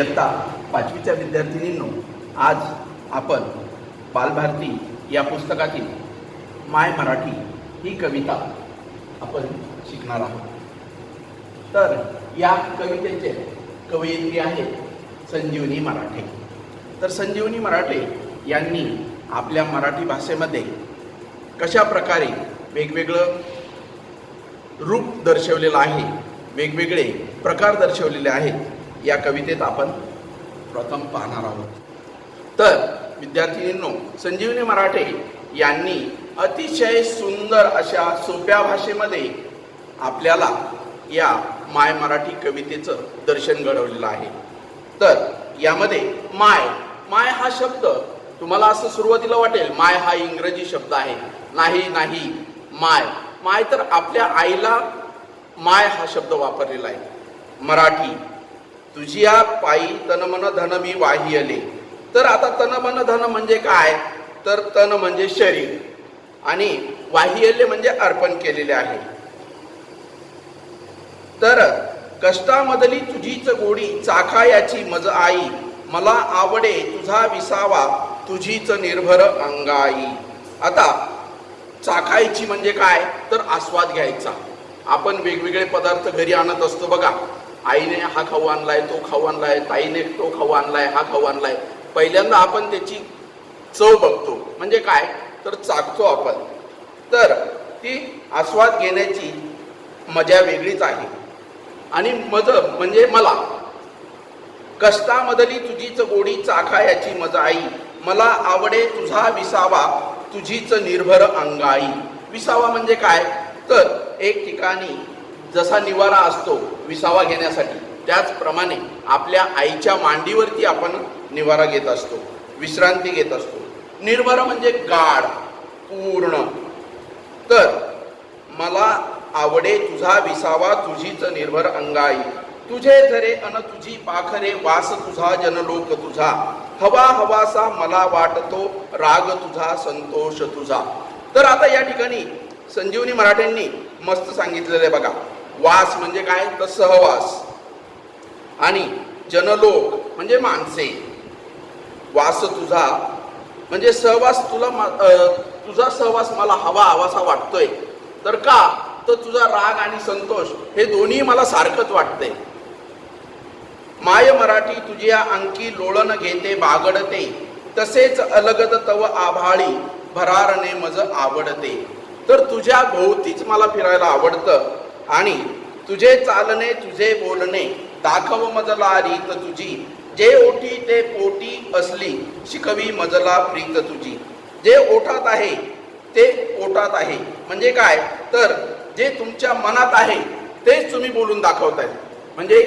इयत्ता पाचवीच्या विद्यार्थिनींनो आज आपण बालभारती या पुस्तकातील माय मराठी ही कविता आपण शिकणार आहोत. तर या कवितेचे कवयित्री आहेत संजीवनी मराठे. तर संजीवनी मराठे यांनी आपल्या मराठी भाषेमध्ये कशा प्रकारे वेगवेगळं रूप दर्शवलेलं आहे वेगवेगळे प्रकार दर्शवलेले आहेत या कवितेत आपण प्रथम पाहणार आहोत. तर विद्यार्थिनींनो संजीवनी मराठे यांनी अतिशय सुंदर अशा सोप्या भाषेमध्ये आपल्याला या माय मराठी कवितेचं दर्शन घडवलेलं आहे. तर यामध्ये माय माय हा शब्द तुम्हाला असं सुरुवातीला वाटेल माय हा इंग्रजी शब्द आहे. नाही नाही माय माय तर आपल्या आईला माय हा शब्द वापरलेला आहे. मराठी तुझी या पायी तनमन धन मी वाहियले. तर आता तनमन धन म्हणजे काय? तर तन म्हणजे शरीर. आणि वाहियले म्हणजे अर्पण केलेले आहे. तर कष्टामधली तुझीच गोडी चाखा याची मज आई. मला आवडे तुझा विसावा तुझीच निर्भर अंगाई. आता चाखायची म्हणजे काय? तर आस्वाद घ्यायचा. आपण वेगवेगळे पदार्थ घरी आणत असतो बघा. आईने हा खाऊ आणलाय तो खाऊ आणलाय ताईने तो खाऊ आणलाय हा खाऊ आणलाय. पहिल्यांदा आपण त्याची चव बघतो. म्हणजे काय? तर चाकतो आपण. तर ती आस्वाद घेण्याची मजा वेगळीच आहे. आणि मज म्हणजे मला कष्टामधली तुझीच गोडी चाखा याची मजा आई. मला आवडे तुझा विसावा तुझीच निर्भर अंगाई. विसावा म्हणजे काय? तर एक ठिकाणी जसा निवारा असतो विसावा घेण्यासाठी त्याचप्रमाणे आपल्या आईच्या मांडीवरती आपण निवारा घेत असतो विश्रांती घेत असतो. निर्भर म्हणजे गाढ पूर्ण. तर मला आवडे तुझा विसावा तुझीच निर्भर अंगाई. तुझे झरे अन तुझी पाखरे वास तुझा जनलोक तुझा. हवा हवासा मला वाटतो राग तुझा संतोष तुझा. तर आता या ठिकाणी संजीवनी मराठ्यांनी मस्त सांगितलेलं आहे बघा. वास म्हणजे काय? तर सहवास आणि जनलोक म्हणजे माणसे. वास तुझा म्हणजे सहवास तुला तुझा सहवास मला हवा हवासा वाटतोय. तर का? तर तुझा राग आणि संतोष हे दोन्ही मला सारखंच वाटतंय. माय मराठी तुझ्या अंकी लोळण घेते बागडते. तसेच अलगद तव आभाळी भरारणे मज आवडते. तर तुझ्या भोवतीच मला फिरायला आवडतं. आणि तुझे चालणे तुझे बोलणे दाखव मजला रीत तुझी. जे ओठी ते पोटी असली शिकवी मजला प्रीत तुझी. जे ओठात आहे ते ओठात आहे. म्हणजे काय? तर जे तुमच्या मनात आहे तेच तुम्ही बोलून दाखवताय. म्हणजे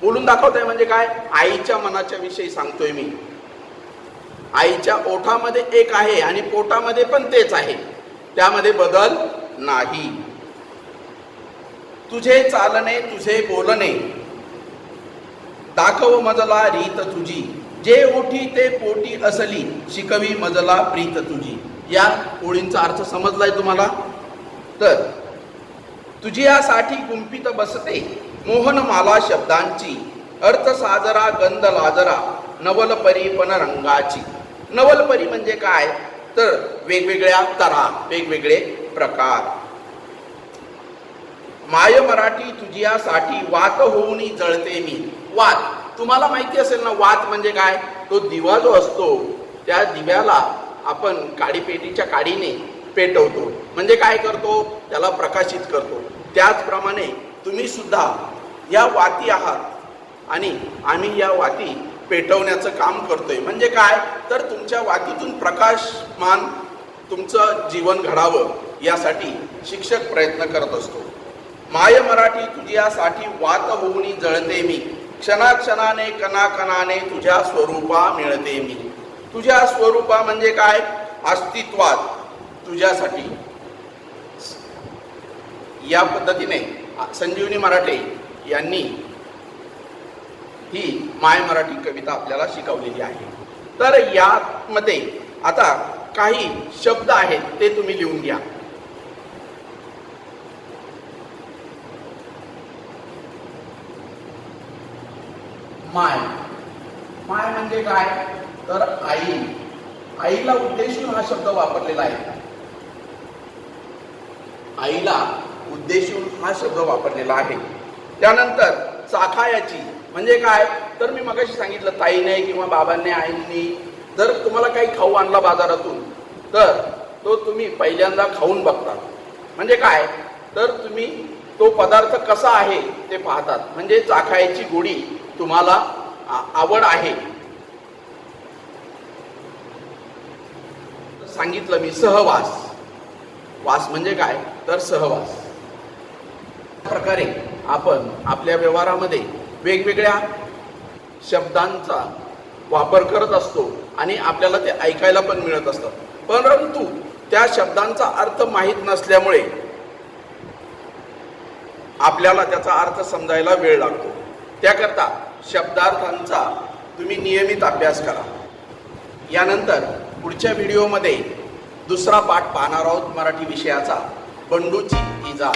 बोलून दाखवताय म्हणजे काय? आईच्या मनाच्या विषयी सांगतोय मी. आईच्या ओठामध्ये एक आहे आणि पोटामध्ये पण तेच आहे. त्यामध्ये बदल नाही. तुझे चालणे तुझे बोलणे. दाखव मजला रीत तुझी. जे ओठी ते पोटी असली शिकवी मजला प्रीत तुझी. या ओळींचा अर्थ समजलाय तुम्हाला? तर तुझी यासाठी गुंपित बसते मोहनमाला शब्दांची. अर्थ साजरा गंध लाजरा नवलपरी पण रंगाची. नवलपरी म्हणजे काय? तर वेगवेगळ्या तरा वेगवेगळे प्रकार. माय मराठी तुझियासाठी वात होऊन जळते मी. वात. तुम्हाला माहिती असेल ना वात म्हणजे काय? तो दिवा जो असतो त्या दिव्याला आपण काडीपेटीच्या काडीने पेटवतो. म्हणजे काय करतो? त्याला प्रकाशित करतो. त्याचप्रमाणे तुम्ही सुद्धा या वाती आहात आणि आम्ही या वाती पेटवण्याचं काम करतोय. म्हणजे काय? तर तुमच्या वातीतून प्रकाशमान तुमचं जीवन घडावं यासाठी शिक्षक प्रयत्न करत असतो. माय मराठी तुझ्यासाठी वात होऊनी जळते मी. क्षणाक्षणाने कणाकणाने तुझ्या स्वरूपा मिळते मी. तुझ्या स्वरूपा म्हणजे काय? अस्तित्वात. तुझ्यासाठी. या पद्धतीने संजीवनी मराठे यांनी ही माय मराठी कविता आपल्याला शिकवलेली आहे. तर यामध्ये आता काही शब्द आहेत ते तुम्ही लिहून घ्या. माय. माय म्हणजे काय? तर आई. आईला उद्देशून हा शब्द वापरलेला आहे. आईला उद्देशून हा शब्द वापरलेला आहे. त्यानंतर चाखायाची म्हणजे काय? तर मी मगाशी सांगितलं ताईने किंवा बाबांनी आईंनी जर तुम्हाला काही खाऊ आणला बाजारातून तर तो तुम्ही पहिल्यांदा खाऊन बघता. म्हणजे काय? तर तुम्ही तो पदार्थ कसा आहे ते पाहतात. म्हणजे चाखायची गोडी तुम्हाला आवड आहे. सांगितलं मी सहवास. वास म्हणजे काय? तर सहवास. प्रकारे आपण आपल्या व्यवहारामध्ये वेगवेगळ्या शब्दांचा वापर करत असतो आणि आपल्याला ते ऐकायला पण मिळत असतं. परंतु त्या शब्दांचा अर्थ माहीत नसल्यामुळे आपल्याला त्याचा अर्थ समजायला वेळ लागतो. त्याकरता शब्दार्थांचा तुम्ही नियमित अभ्यास करा. यानंतर पुढच्या व्हिडिओमध्ये दुसरा पाठ पाहणार आहोत मराठी विषयाचा. बंडूची इजा.